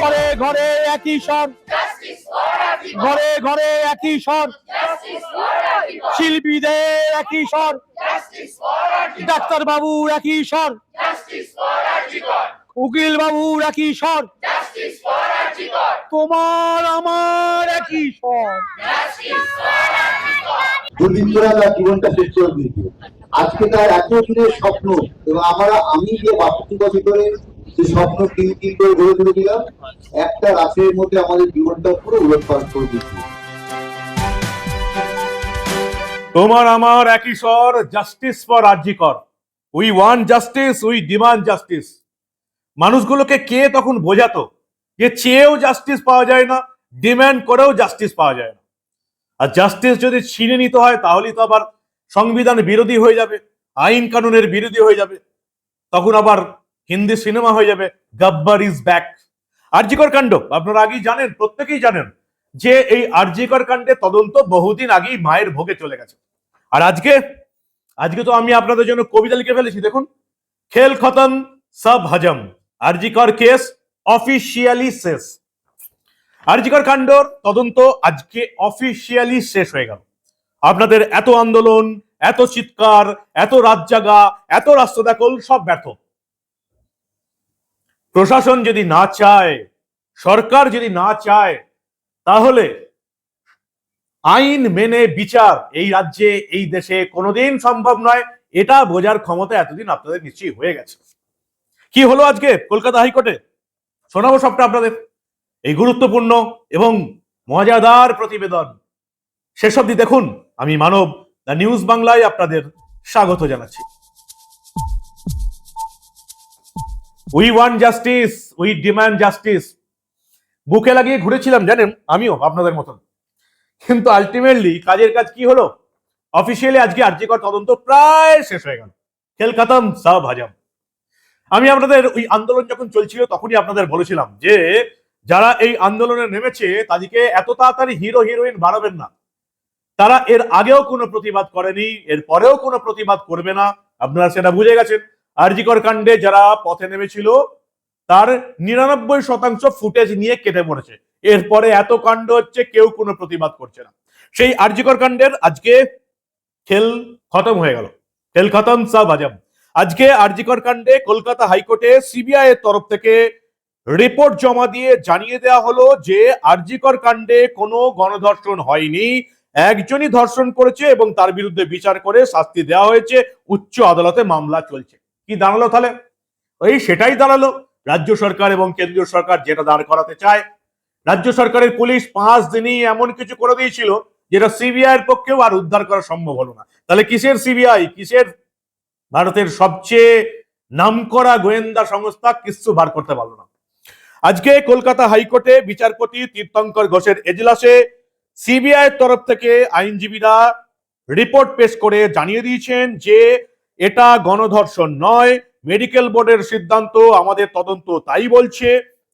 ঘরে ঘরে একই স্বর। ঘরে ঘরে একই স্বর। শিল্পীদের একই স্বর। ডাক্তার বাবু একই স্বর। উকিল বাবুর একই স্বর। তোমার আমার একই স্বর। দুদিন ধরে তার জীবনটা শেষ করে দিয়েছে। আজকে তার এত দিনের স্বপ্ন এবং আমরা আমি যে বছর ধরে যে স্বপ্ন তিন তিন করে গড়ে তুলেছিলাম, একটা রাতের মধ্যে আমাদের জীবনটা পুরো উলট পালট করে দিচ্ছে তোমার আমার একই স্বর justice for RG Kar we want justice we demand justice মানুষগুলোকে কে তখন বোঝাতো? যে চেয়েও জাস্টিস পাওয়া যায় না ডিমান্ড করেও জাস্টিস পাওয়া যায় না। আর জাস্টিস যদি ছিনে নিতে হয়, তাহলেই তো আবার সংবিধান বিরোধী হয়ে যাবে, আইন কানুনের বিরোধী হয়ে যাবে। তখন আবার হিন্দি সিনেমা হয়ে যাবে, গব্বর ইজ ব্যাক। আরজিকর কাণ্ড আপনারা আগেই জানেন, প্রত্যেকেই জানেন যে এই আরজিকর কাণ্ডে তদন্ত বহুদিন আগেই মায়ের ভোগে চলে গেছে। আর আজকে আজকে তো আমি আপনাদের জন্য কবিতা লিখে ফেলেছি, দেখুন। খেল খতম, সব হজম। আরজিকর কেস, অফিসিয়ালি শেষ। আরজিকর কাণ্ডর তদন্ত আজকে অফিসিয়ালি শেষ হয়ে গেল। আপনাদের এত আন্দোলন, এত চিৎকার, এত রাত জাগা এত রাস্তা দেখল, সব ব্যর্থ। প্রশাসন যদি না চায়, সরকার যদি না চায়, তাহলে আইন মেনে বিচার এই রাজ্যে, এই দেশে কোনোদিন সম্ভব নয়। এটা বোঝার ক্ষমতা এতদিন আপনাদের নিশ্চয়ই হয়ে গেছে। কি হলো আজকে কলকাতা হাইকোর্টে? শোনাবো সবটা আপনাদের। এই গুরুত্বপূর্ণ এবং মজাদার প্রতিবেদন। শেষ অব্দি দেখুন। আমি মানব, দ্য নিউজ বাংলায় আপনাদের স্বাগত জানাচ্ছি। We want justice we demand justice বুকে লাগিয়ে ঘুরেছিলাম, জানেন? আমিও, আপনাদের মতন। কিন্তু আলটিমেটলি কাজের কাজ কি হলো? অফিসিয়ালি আজকে আর্যিকর তদন্ত প্রায় শেষ হয়ে গেল। খেল খাতাম, সব হাজাম। আমি আপনাদের ওই আন্দোলন যখন চলছিল, তখনই আপনাদের বলেছিলাম যে, যারা এই আন্দোলনে নেমেছে, তাদেরকে এত তাড়াতাড়ি হিরো হিরোইন বাড়াবেন না। তারা এর আগেও কোনো প্রতিবাদ করেনি এর পরেও কোনো প্রতিবাদ করবে না। আপনারা সেটা বুঝে গেছেন। আরজিকর কাণ্ডে যারা পথে নেমেছিল, তার নিরানব্বই শতাংশ ফুটেজ নিয়ে কেটে পড়েছে এরপরে এত কাণ্ড হচ্ছে, কেউ কোনো প্রতিবাদ করছে না। সেই আরজিকর কাণ্ডের আজকে খেল খতম হয়ে গেল। খেল খতম, সব আজম আজকে আরজিকর কাণ্ডে কলকাতা হাইকোর্টে সিবিআই এর তরফ থেকে রিপোর্ট জমা দিয়ে জানিয়ে দেওয়া হলো যে, আরজিকর কাণ্ডে কোনো গণধর্ষণ হয়নি। একজনই ধর্ষণ করেছে এবং তার বিরুদ্ধে বিচার করে শাস্তি দেওয়া হয়েছে। উচ্চ আদালতে মামলা চলছে। কি দাঁড়াল তাহলে? ওই সেটাই দাঁড়াল। রাজ্য সরকার এবং কেন্দ্রীয় সরকার যেটা দাঁড় করাতে চায়, রাজ্য সরকারের পুলিশ পাঁচ দিনই এমন কিছু করে দিয়েছিল যেটা সিবিআই এর পক্ষেও আর উদ্ধার করা সম্ভব হলো না। তাহলে কিসের সিবিআই? কিসের ভারতের সবচেয়ে নামকরা গোয়েন্দা সংস্থা? কিচ্ছু বার করতে পারল না। আজকে কলকাতা হাইকোর্টে বিচারপতি তীর্থঙ্কর ঘোষের এজলাসে সিবিআই তরফ থেকে আইনজীবীরা রিপোর্ট পেশ করে জানিয়ে দিয়েছেন যে এটা গণধর্ষণ নয় মেডিকেল বোর্ডের সিদ্ধান্ত, আমাদের তদন্ত তাই বলছে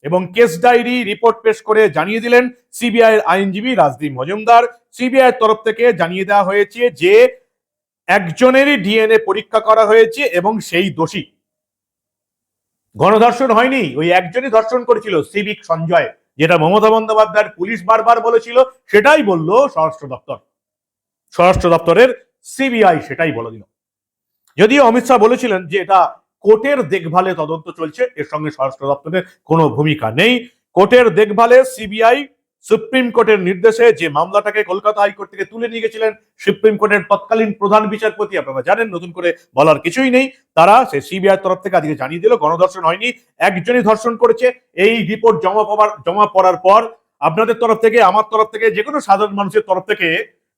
এবং কেস ডায়েরি রিপোর্ট পেশ করে জানিয়ে দিলেন সিবিআই আইনজীবী রাজদীপ মজুমদার। সিবিআই তরফ থেকে জানিয়ে দেওয়া হয়েছে যে, একজনেরই ডিএনএ পরীক্ষা করা হয়েছে এবং সেই দোষী। গণধর্ষণ হয়নি, ওই একজনই ধর্ষণ করেছিল সিভিক সঞ্জয়, যেটা মমতা বন্দ্যোপাধ্যায়ের পুলিশ বারবার বলেছিল, সেটাই বলল স্বরাষ্ট্র দপ্তর। স্বরাষ্ট্র দপ্তরের সিবিআই সেটাই বলে দিল। যদিও অমিত শাহ বলেছিলেন যে এটা কোর্টের দেখভালে তদন্ত চলছে, এর সঙ্গে স্বরাষ্ট্র দপ্তরের কোনো ভূমিকা নেই। কোর্টের দেখভালে সিবিআই সুপ্রিম কোর্টের নির্দেশে যে মামলাটাকে কলকাতা হাইকোর্ট থেকে তুলে নিয়ে গেছিলেন, সুপ্রিম কোর্টের তৎকালীন প্রধান বিচারপতি, আপনারা জানেন, নতুন করে বলার কিছুই নেই। তারা সে সিবিআই তরফ থেকে আজকে জানিয়ে দিল, গণধর্ষণ হয়নি, একজনই ধর্ষণ করেছে, এই রিপোর্ট জমা পাওয়ার জমা পড়ার পর আপনাদের তরফ থেকে, আমার তরফ থেকে যে কোনো সাধারণ মানুষের তরফ থেকে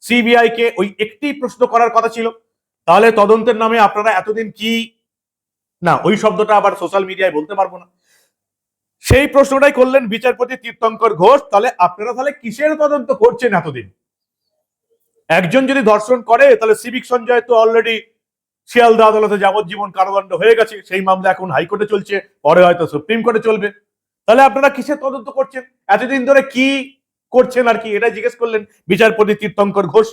সিবিআই কে ওই একটি প্রশ্ন করার কথা ছিল। তাহলে তদন্তের নামে আপনারা এতদিন কি না, ওই শব্দটা আবার সোশ্যাল মিডিয়ায় বলতে পারব না। সেই প্রশ্নটাই করলেন বিচারপতি তীর্থঙ্কর ঘোষ। তাহলে আপনারা তাহলে কিসের তদন্ত করছেন এতদিন? একজন যদি ধর্ষণ করে, তাহলে সিভিক সঞ্জয় তো অলরেডি শিয়ালদা আদালতে যাবজ্জীবন কারাদণ্ড হয়ে গেছে। সেই মামলা এখন হাইকোর্টে চলছে, পরে হয়তো সুপ্রিম কোর্টে চলবে। তাহলে আপনারা কিসের তদন্ত করছেন? এতদিন ধরে কি করছেন আর কি? এটা জিজ্ঞেস করলেন বিচারপতি তীর্থঙ্কর ঘোষ।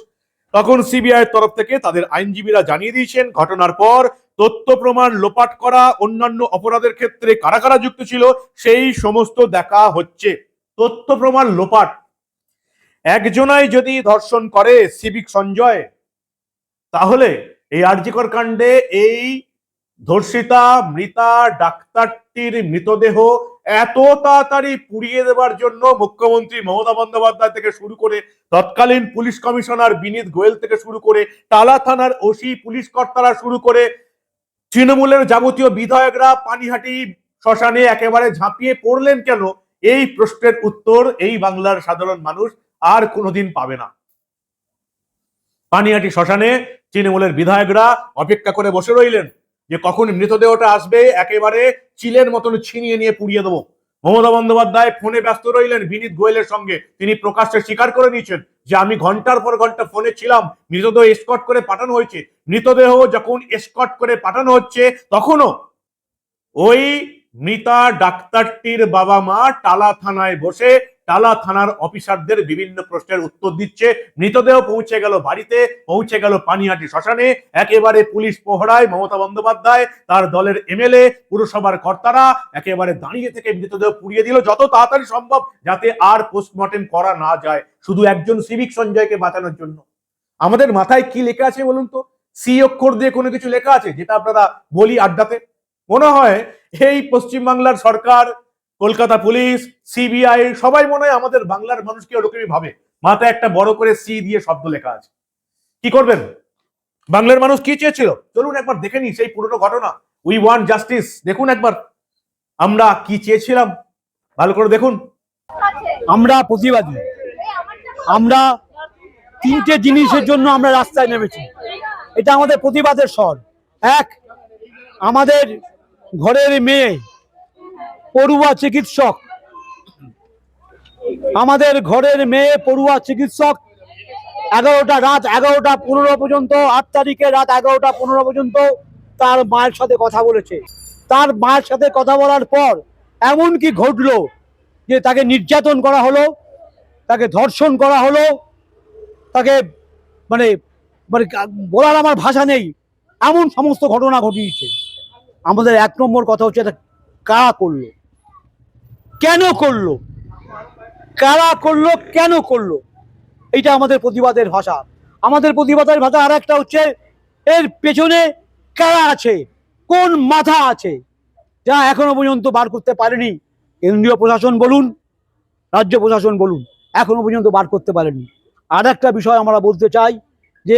তখন সিবিআই তরফ থেকে তাদের আইনজীবীরা জানিয়ে দিয়েছেন, ঘটনার পর তথ্য প্রমাণ লোপাট করা, অন্যান্য অপরাধের ক্ষেত্রে কারা কারা যুক্ত ছিল, সেই সমস্ত দেখা হচ্ছে। তথ্য প্রমাণ লোপাট। একজনাই যদি ধর্ষণ করে সিভিক সঞ্জয়, তাহলে এই আরজিকর কাণ্ডে এই ধর্ষিতা, মৃতা, ডাক্তারটির মৃতদেহ এত তাড়াতাড়ি পুড়িয়ে দেবার জন্য মুখ্যমন্ত্রী মমতা বন্দ্যোপাধ্যায় থেকে শুরু করে তৎকালীন পুলিশ কমিশনার বিনীত গোয়েল থেকে শুরু করে টালা থানার ওসি, পুলিশ কর্তারা শুরু করে তৃণমূলের যাবতীয় বিধায়করা পানিহাটি শ্মশানে একেবারে ঝাঁপিয়ে পড়লেন কেন? এই প্রশ্নের উত্তর এই বাংলার সাধারণ মানুষ আর কোনোদিন পাবে না। পানিহাটি শ্মশানে তৃণমূলের বিধায়করা অপেক্ষা করে বসে রইলেন। যে কখন মৃতদেহটা আসবে, একেবারে চিলের মতন ছিনিয়ে নিয়ে পুড়িয়ে দেবো। মমতা বন্দ্যোপাধ্যায় ফোনে ব্যস্ত রইলেন বিনীত গোয়েলের সঙ্গে। তিনি প্রকাশ্যে স্বীকার করে নিয়েছেন যে, আমি ঘণ্টার পর ঘণ্টা ফোনে ছিলাম, মৃতদেহ এসকট করে পাঠানো হয়েছে। মৃতদেহ যখন এসকট করে পাঠানো হচ্ছে, তখনও ওই মৃতা ডাক্তারটির বাবা মা টালা থানায় বসে টালা থানার অফিসারদের বিভিন্ন প্রশ্নের উত্তর দিচ্ছে। মৃতদেহ পৌঁছে গেল বাড়িতে, পৌঁছে গেল পানিহাটি শ্মশানে। একেবারে পুলিশ পোহরায় মমতা বন্দ্যোপাধ্যায়, তার দলের এমএলএ, পুরসভার কর্তারা একেবারে দাঁড়িয়ে থেকে মৃতদেহ পুড়িয়ে দিল যত তাড়াতাড়ি সম্ভব, যাতে আর পোস্টমর্টেম করা না যায়। শুধু একজন সিভিক সঞ্জয়কে বাঁচানোর জন্য। আমাদের মাথায় কি লেখা আছে বলুন তো? সি অক্ষর দিয়ে কোনো কিছু লেখা আছে, যেটা আপনারা বলি আড্ডাতে? মনে হয় এই পশ্চিমবাংলার সরকার কলকাতা পুলিশ সিবিআই সবাই মনে হয় আমাদের বাংলার মানুষকে ওরকমই ভাবে। মাথায় একটা বড় করে সি দিয়ে শব্দ লেখা আছে। কি করবেন? বাংলার মানুষ কি চেয়েছিল? চলুন একবার দেখে নি সেই পুরনো ঘটনা। উই ওয়ান্ট জাস্টিস দেখুন একবার। আমরা কি চেয়েছিলাম? ভালো করে দেখুন। আমরা প্রতিবাদী আমরা তিনটে জিনিসের জন্য আমরা রাস্তায় নেমেছি। এটা আমাদের প্রতিবাদের স্বর। এক, আমাদের ঘরের মেয়ে পড়ুয়া চিকিৎসক। আমাদের ঘরের মেয়ে পড়ুয়া চিকিৎসক। এগারোটা রাত এগারোটা পনেরো পর্যন্ত, আট তারিখে রাত এগারোটা পনেরো পর্যন্ত তার মায়ের সাথে কথা বলেছে। তার মায়ের সাথে কথা বলার পর এমন কি ঘটলো যে তাকে নির্যাতন করা হলো, তাকে ধর্ষণ করা হলো, তাকে মানে মানে বলার আমার ভাষা নেই। এমন সমস্ত ঘটনা ঘটিয়েছে। আমাদের এক নম্বর কথা হচ্ছে এটা কারা করল? কেন করল? কারা করল, কেন করল? এটা আমাদের প্রতিবাদের ভাষা। আমাদের প্রতিবাদের ভাষা আর একটা হচ্ছে, এর পেছনে কারা আছে? কোন মাথা আছে? যা এখনও পর্যন্ত বার করতে পারেনি। কেন্দ্রীয় প্রশাসন বলুন, রাজ্য প্রশাসন বলুন, এখনও পর্যন্ত বার করতে পারেনি। আর একটা বিষয় আমরা বলতে চাই, যে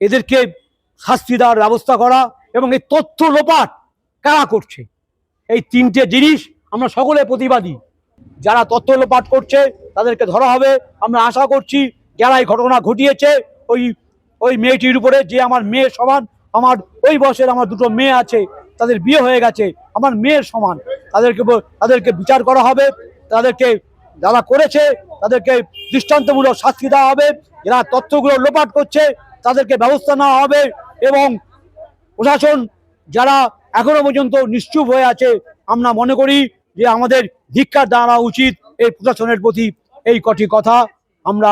এদেরকে শাস্তি দেওয়ার ব্যবস্থা করা এবং এই তথ্য লোপাট কারা করছে? এই তিনটে জিনিস আমরা সকলে প্রতিবাদী। যারা তথ্য লোপাট করছে, তাদেরকে ধরা হবে। আমরা আশা করছি যারা এই ঘটনা ঘটিয়েছে। ওই ওই মেয়েটির উপরে যে আমার মেয়ের সমান, আমার ওই বয়সের আমার দুটো মেয়ে আছে, তাদের বিয়ে হয়ে গেছে, আমার মেয়ের সমান। তাদেরকে তাদেরকে বিচার করা হবে। তাদেরকে যারা করেছে, তাদেরকে দৃষ্টান্তমূলক শাস্তি দেওয়া হবে। যারা তথ্যগুলো লোপাট করছে, তাদেরকে ব্যবস্থা নেওয়া হবে এবং প্রশাসন যারা এখনও পর্যন্ত নিশ্চুপ হয়ে আছে, আমরা মনে করি যে আমাদের ধিক্ষার দেওয়া উচিত এই প্রশাসনের প্রতি এই কটি কথা। আমরা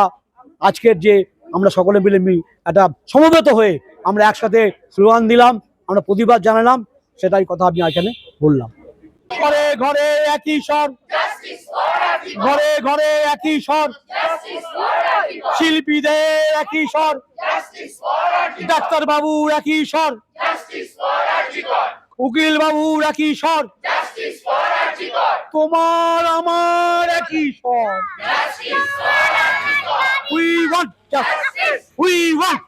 আজকের যে আমরা সকলে মিলে একটা সমবেত হয়ে আমরা একসাথে স্লোগান দিলাম, আমরা প্রতিবাদ জানালাম, সেটাই কথা আমি এখানে বললাম। ঘরে ঘরে একই স্বর। ঘরে ঘরে একই স্বর। শিল্পীদের একই স্বর। ডাক্তার বাবুর একই স্বর। উকিল বাবুর একই স্বর। তোমার আমার একই স্বর। We want we want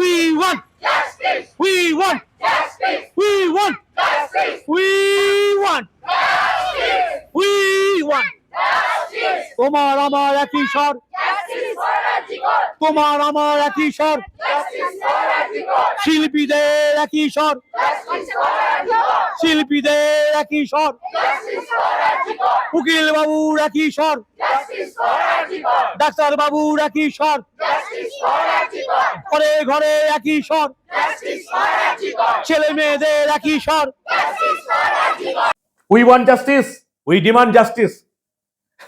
we want we want we want we want we want তোমার আমার একই স্বর। তোমার আমার একই স্বর। শিল্পীদের একই স্বর। শিল্পীদের একই স্বর। উকিল বাবুর একই স্বর। ডাক্তার বাবুর একই স্বর। ঘরে ঘরে একই স্বর। ছেলে মেয়েদের একই স্বর। We want justice we demand justice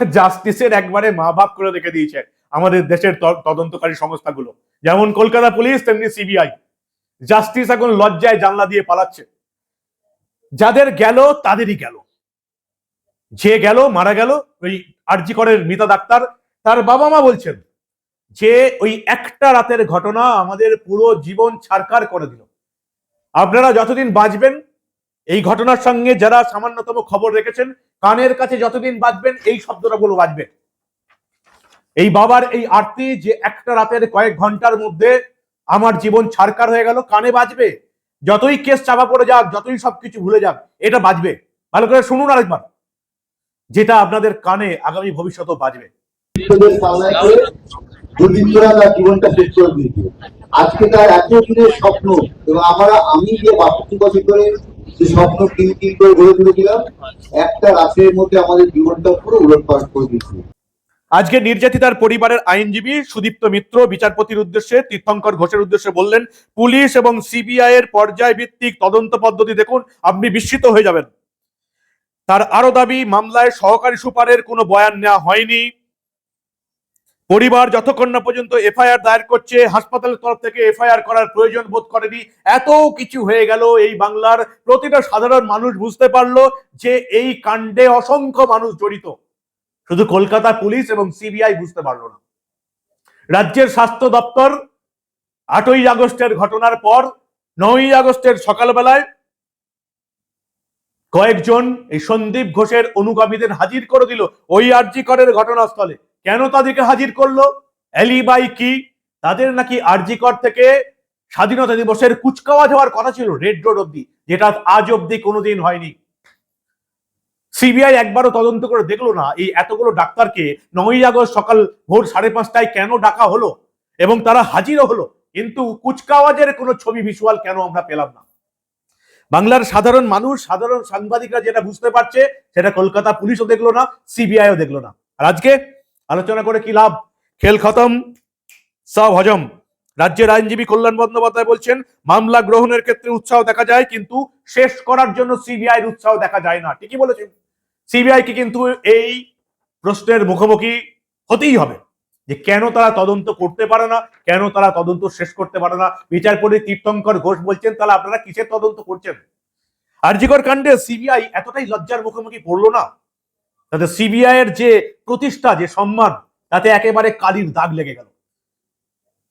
জাস্টিসের একবারে মা বাপ করে রেখে দিয়েছে আমাদের দেশের তদন্তকারী সংস্থাগুলো। যেমন কলকাতা পুলিশ, তেমনি সিবিআই। জাস্টিস এখন লজ্জায় জানলা দিয়ে পালাচ্ছে। যাদের গেল, তাদেরই গেল। যে গেল, মারা গেল, ওই আরজি করের মিতা ডাক্তার, তার বাবা মা বলছেন যে, ওই একটা রাতের ঘটনা আমাদের পুরো জীবন ছারকার করে দিল। আপনারা যতদিন বাঁচবেন, এই ঘটনার সঙ্গে যারা সামান্যতম খবর রেখেছেন, কানের কাছে যতদিন বাঁচবেন, এই শব্দটা গুলো বাজবে এই বাবার এই আরতি যে একটা রাতের কয়েক ঘণ্টার মধ্যে আমার জীবন ছারকার হয়ে গেল, কানে বাজবে। যতই কেস চাপা পড়ে যাক, যতই সবকিছু ভুলে যাক, এটা বাজবে। ভালো করে শুনুন আরেকবার। যেটা আপনাদের কানে আগামী ভবিষ্যতেও বাজবে। করে জীবনটা করে আজকে তার এত দিনের স্বপ্ন এবং আমরা, আমি যে বাষট্টি যে স্বপ্ন তিন তিন করে গড়ে তুলেছিলাম, একটা রাতের মধ্যে আমাদের জীবনটা পুরো উলটপালট করে দিয়েছে। আজকে নির্যাতিতার পরিবারের আইনজীবী সুদীপ্ত মিত্র বিচারপতির উদ্দেশ্যে, তীর্থঙ্কর ঘোষের উদ্দেশ্যে বললেন, পুলিশ এবং সিবিআই এর পর্যায় ভিত্তিক তদন্ত পদ্ধতি দেখুন, আপনি বিস্মিত হয়ে যাবেন। তার আরও দাবি, মামলায় সহকারী সুপারের কোনো বয়ান নেওয়া হয়নি। পরিবার যতক্ষণ না পর্যন্ত এফআইআর দায়ের করছে, হাসপাতালের তরফ থেকে এফআইআর করার প্রয়োজন বোধ করেনি। এত কিছু হয়ে গেল এই বাংলার, প্রতিটা সাধারণ মানুষ বুঝতে পারল যে এই কাণ্ডে অসংখ্য মানুষ জড়িত। শুধু কলকাতা পুলিশ এবং সিবিআই বুঝতে পারল না। রাজ্যের স্বাস্থ্য দপ্তর আটই আগস্টের ঘটনার পর নয়ই আগস্টের সকালবেলায় কয়েকজন এই সন্দীপ ঘোষের অনুগামীদের হাজির করে দিল ওই আরজি করের ঘটনাস্থলে। কেন তাদেরকে হাজির করল? এলিবাই কি? তাদের নাকি আরজি কর থেকে স্বাধীনতা দিবসের কুচকাওয়াজ হওয়ার কথা ছিল রেড রোড অব্দি যেটা আজ অব্দি কোনোদিন হয়নি। সিবিআই একবারও তদন্ত করে দেখল না এই এতগুলো ডাক্তারকে নয়ই আগস্ট সকাল ভোর সাড়ে পাঁচটায় কেন ডাকা হলো? এবং তারা হাজিরও হলো। কিন্তু কুচকাওয়াজের কোনো ছবি ভিজুয়াল কেন আমরা পেলাম না? বাংলার সাধারণ মানুষ, সাধারণ সাংবাদিকরা যেটা বুঝতে পারছে, সেটা কলকাতা পুলিশও দেখল না, সিবিআইও দেখল না। আর আজকে আলোচনা করে কি লাভ? খেল খতম, সব হজম। রাজ্যের আইনজীবী কল্যাণ বন্দ্যোপাধ্যায় বলছেন, মামলা গ্রহণের ক্ষেত্রে উৎসাহ দেখা যায়, কিন্তু শেষ করার জন্য সিবিআই উৎসাহ দেখা যায় না। ঠিকই বলেছেন। সিবিআই কে কিন্তু এই প্রশ্নের মুখোমুখি হতেই হবে যে কেন তারা তদন্ত করতে পারে না, কেন তারা তদন্ত শেষ করতে পারে না। বিচারপতি তীর্থঙ্কর ঘোষ বলছেন, তাহলে আপনারা কিসের তদন্ত করছেন? আরজিকর কাণ্ডে সিবিআই এতটাই লজ্জার মুখোমুখি পড়ল না। তাতে সিবিআই এর যে প্রতিষ্ঠা, যে সম্মান, তাতে একেবারে কালির দাগ লেগে গেল।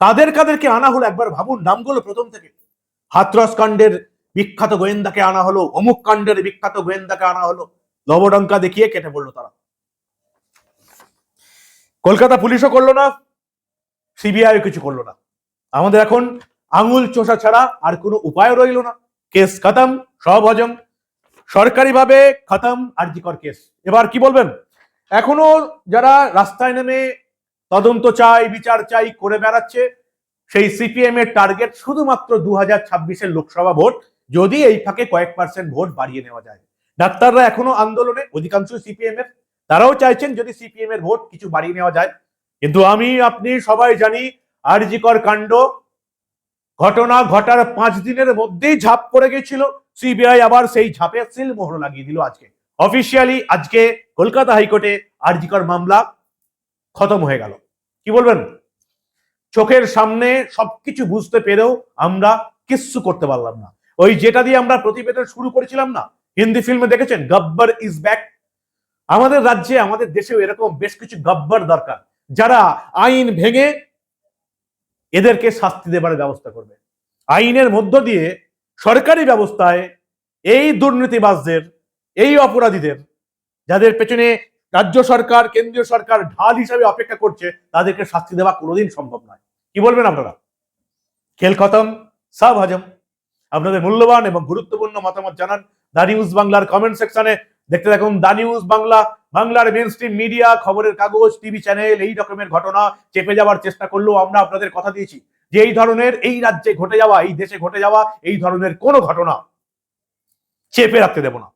তাদের কাদেরকে আনা হলো একবার ভাবুন নামগুলো প্রথম থেকে। হাতরস কাণ্ডের বিখ্যাত গোয়েন্দাকে আনা হলো, অমুক কাণ্ডের বিখ্যাত গোয়েন্দাকে আনা হলো। লবডঙ্কা দেখিয়ে কেটে পড়ল তারা। কলকাতা পুলিশও করল না, সিবিআইও কিছু করল না। আমাদের এখন আঙুল চোষা ছাড়া আর কোনো উপায় রইল না। কেস খতম, সব হজম। সরকারিভাবে খতম আরজিকর কেস। এবার কি বলবেন? এখনও যারা রাস্তায় নেমে তদন্ত চাই, বিচার চাই, করে বেড়াচ্ছে। সেই সিপিএম এর টার্গেট শুধুমাত্র দু হাজার ছাব্বিশের লোকসভা ভোট, যদি এই ফাঁকে কয়েক পার্সেন্ট ভোট বাড়িয়ে নেওয়া যায়। ডাক্তাররা এখনও আন্দোলনে অধিকাংশ সিপিএম এর। তারাও চাইছেন যদি সিপিএম এর ভোট কিছু বাড়িয়ে নেওয়া যায়। কিন্তু আমি, আপনি সবাই জানি, আরজিকর কাণ্ড, ঘটনা ঘটার পাঁচ দিনের মধ্যেই ঝাঁপ পড়ে গেছিল। সিবিআই আবার সেই ঝাঁপে সিল মোহর লাগিয়ে দিল আজকে। অফিসিয়ালি আজকে কলকাতা হাইকোর্টে আরজিকর মামলা। খতম হয়ে গেল। কি বলবেন? চোখের সামনে সবকিছু বুঝতে পেরেও আমরা কিচ্ছু করতে পারলাম না। ওই যেটা দিয়ে আমরা প্রতিবেদন শুরু করেছিলাম না, হিন্দি ফিল্মে দেখেছেন, গব্বর ইজ ব্যাক আমাদের রাজ্যে, আমাদের দেশেও এরকম বেশ কিছু গব্বর দরকার। যারা আইন ভেঙে এদেরকে শাস্তি দেবার ব্যবস্থা করবে। আইনের মধ্য দিয়ে সরকারি ব্যবস্থায় এই দুর্নীতিবাজদের, এই অপরাধীদের, যাদের পেছনে রাজ্য সরকার, কেন্দ্রীয় সরকার ঢাল হিসাবে অপেক্ষা করছে, তাদেরকে শাস্তি দেওয়া কোনোদিন সম্ভব নয়। কি বলবেন আপনারা? খেল খতম, সব হজম। আপনাদের মূল্যবান এবং গুরুত্বপূর্ণ মতামত জানান দা নিউজ বাংলার কমেন্ট সেকশনে দেখতে দেখুন দা নিউজ বাংলা, বাংলার মেন স্ট্রিম মিডিয়া খবরের কাগজ টিভি চ্যানেল এই রকমের ঘটনা। চেপে যাওয়ার চেষ্টা করলেও আমরা আপনাদের কথা দিয়েছি যে এই ধরনের এই রাজ্যে ঘটে যাওয়া, এই দেশে ঘটে যাওয়া, এই ধরনের কোনো ঘটনা চেপে রাখতে দেব না।